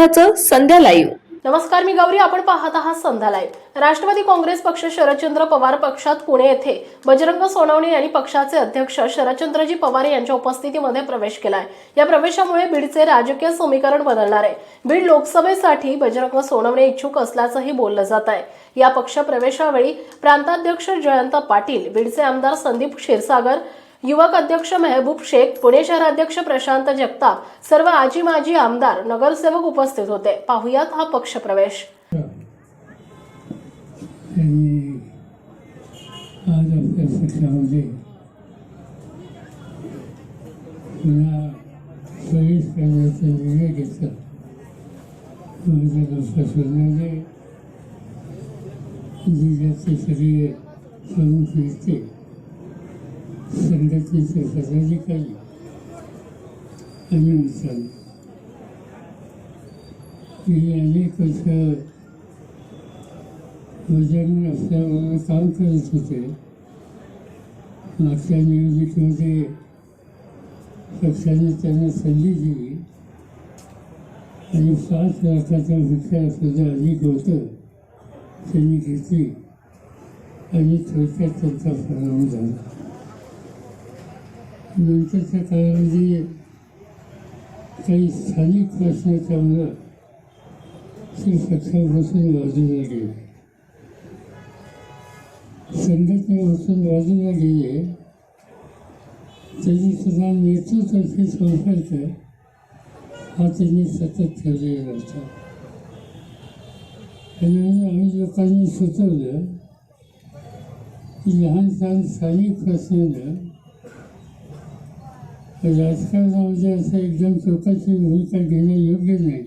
संध्याचं संध्या live नमस्कार मी गौरी. आपण पाहत आहात संध्या लाईव्ह राष्ट्रवादी काँग्रेस पक्ष शरदचंद्र पवार पक्षात पुणे येथे बजरंग सोनवणे यांनी पक्षाचे अध्यक्ष शरदचंद्रजी पवार यांच्या उपस्थितीमध्ये प्रवेश केलाय. या प्रवेशामुळे बीडचे राजकीय समीकरण बदलणार आहे. बीड लोकसभेसाठी बजरंग सोनवणे इच्छुक असल्याचंही बोललं जात आहे. या पक्ष प्रवेशावेळी प्रांताध्यक्ष जयंत पाटील बीडचे आमदार संदीप क्षीरसागर युवक अध्यक्ष मेहबूब शेख पुणे शहराध्यक्ष प्रशांत जगताप सर्व आजी माजी आमदार नगरसेवक उपस्थित होते. पाहुयात हा पक्ष प्रवेश. त्यांनी आज आपल्या आणि अनेक वर्ष वजन असल्यामुळे काम करत होते मागच्या निवडणुकीमध्ये पक्षाने त्यांना संधी दिली आणि पाच लाखाच्या भिक्षा अधिक होतं त्यांनी घेतली आणि थोडक्यात त्यांचा परिणाम झाला. नंतरच्या काळामध्ये काही स्थानिक प्रश्नाच्यामुळं ते पक्षापासून बाजूला गेले संघटनेपासून बाजूला गेले त्यांनी सुद्धा नेतृत्वाचे संपर्क हा त्यांनी सतत ठेवलेला होता आणि म्हणून आम्ही लोकांनी सुचवलं की लहान सहान स्थानिक प्रश्नानं राजकारणामध्ये असं एकदम टोकाची भूमिका घेणं योग्य नाही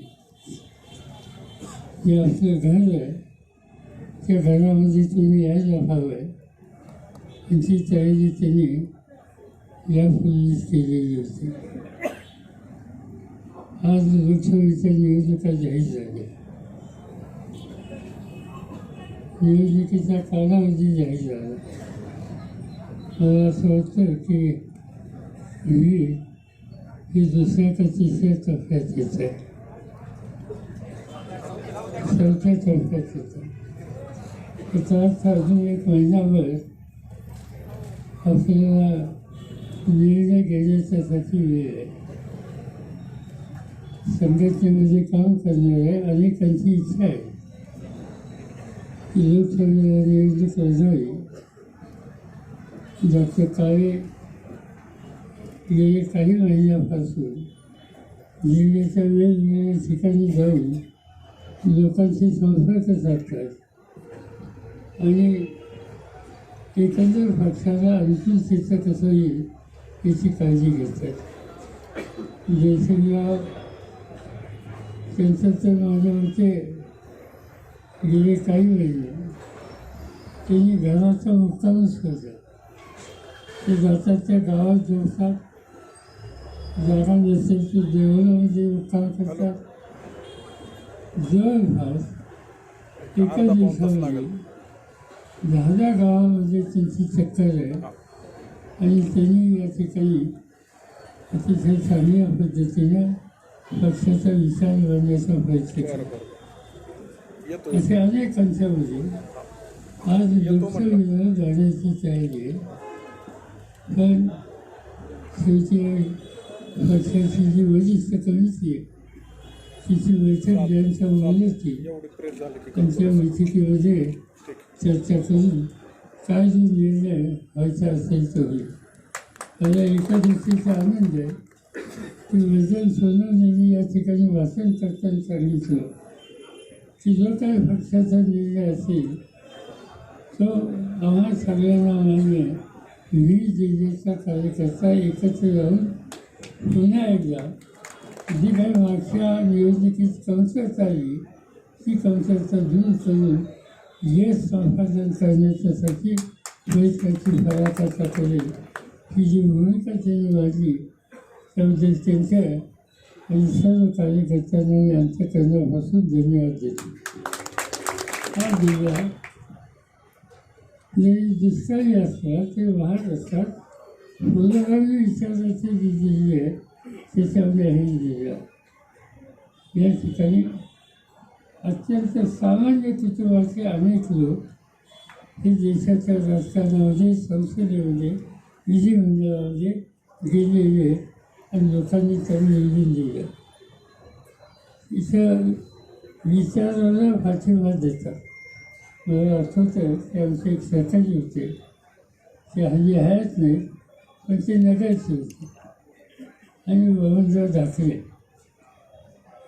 जे आपलं घर आहे त्या घरामध्ये तुम्ही यायला हवं आहे आणि ती तयारी त्यांनी यापूर्वीच केलेली होती. आज लोकसभेच्या निवडणुका जाहीर झाल्या निवडणुकीचा कालावधी जाहीर झाला मला असं वाटतं की मी ही दुसऱ्या का तिसऱ्या टप्प्यात येत आहे चौथ्या टप्प्यात येत आहे त्याचा अजून एक महिनाभर आपल्याला निर्णय घेण्याच्यासाठी वेळ आहे संघटनेमध्ये काम करणाऱ्या अनेकांची इच्छा आहे की लोकसभेला निवडणूक लढवावी डॉक्टर काळे गेले काही महिन्यापासून जिल्ह्याच्या वेगवेगळ्या ठिकाणी जाऊन लोकांशी संपर्क साधतात. आणि एकंदर पक्षाला आणखी चित्र कसं येईल याची काळजी घेतात. जयसिंगराव त्यांचं तर माझ्या मते गेले काही महिने. त्यांनी घराचा मुक्कामच करतात. ते जातात त्या गावात जोडतात जागा नसेल की देवळामध्ये मुक्काम करतात जवळपास एका दिवसामध्ये दहा दहा गावामध्ये त्यांची चक्कर आहे आणि त्यांनी या ठिकाणी अतिशय चांगल्या पद्धतीनं पक्षाचा विचार करण्याचा प्रयत्न केला असे अनेक अंशामध्ये आज लोकसभेला जाण्याची तयारी आहे पण शेवटी पक्षाची जी वरिष्ठ कमिटी आहे तिची बैठक ज्यांच्या बोलवती त्यांच्या बैठकीमध्ये चर्चा करून काय जो निर्णय व्हायचा असेल तो होईल मला एका गोष्टीचा आनंद आहे की वजन सोनवणे या ठिकाणी वाचन करताना सांगितलं की जो काही पक्षाचा निर्णय असेल तो आम्हा सगळ्यांना मान्य आहे. वीस जिल्ह्याचा कार्यकर्ता एकत्र राहून पुन्हा एकदा जी काही मागच्या निवडणुकीत कमतरता आली ती कमतरता दूर करून यश संपादन करण्याच्यासाठी प्रयत्नाची फराकाचा करेल ही जी भूमिका त्यांनी वाढली त्याबद्दल त्यांच्या आणि सर्व कार्यकर्त्यांना मी अंतकरणापासून धन्यवाद देतो. हा जिल्हा जरी दुष्काळी असला ते वाहत असतात पुरोगामी विचारायचं जे जिल्हे आहेत त्याच्यामध्ये हे जिल्हा या ठिकाणी अत्यंत सामान्य कुटुंबाचे अनेक लोक हे देशाच्या राजकारणामध्ये संसदेमध्ये विधिमंडळामध्ये गेलेले आहेत आणि लोकांनी त्यांना निवडून दिलं इथं विचाराला पाठिंबा देतात. मला आठवतं की आमचे एक सहकारी होते. ते हल्ली आहेत नाही. पण ते नगरचे आणि बबनराव दाखले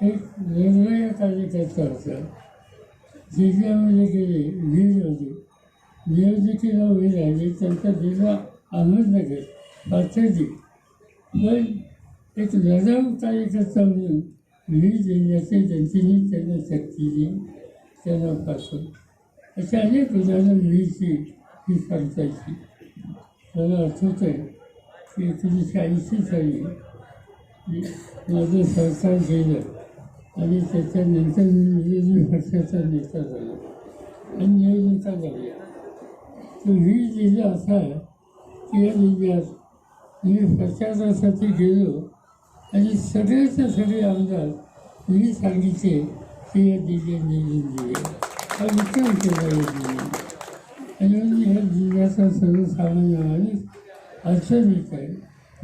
एक वेगवेगळ्या कार्यकर्ता होता जिल्ह्यामध्ये गेले वीरमध्ये निवडणुकीला उभे राहिले त्यांचा जिल्हा अहमदनगर पाथर्डी पण एक लढाऊ कार्यकर्ता म्हणून बीड जिल्ह्याचे जनतेने त्यांना शक्तीने त्यांना पासून अशा अनेक उदाहरणं बीडची ही सांगतायची मला आठवतं आहे की एकोणीसशे ऐंशी साली माझं सरकार गेलं. आणि त्याच्यानंतर मी पक्षाचा नेता झालो. आणि निवडणुका लागल्या तर ही जिल्हा असा की या जिल्ह्यात मी प्रचारासाठी गेलो आणि सगळेचे सगळे आमदार मी सांगितले की या जिल्ह्यात निवडून दिले. हा विचार केला या जिल्ह्यात आणि जिल्ह्याचा सर्वसामान्य माणूस अडचणीत आहे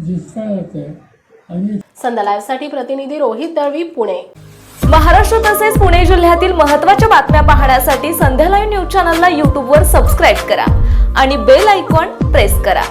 दुष्काळात आहे आणि संध्या लाईव्हसाठी प्रतिनिधी रोहित दळवी पुणे. महाराष्ट्र तसेच पुणे जिल्ह्यातील महत्त्वाच्या बातम्या पाहण्यासाठी संध्या लाईव्ह न्यूज चॅनलला यूट्यूबवर सबस्क्राईब करा आणि बेल आयकॉन प्रेस करा.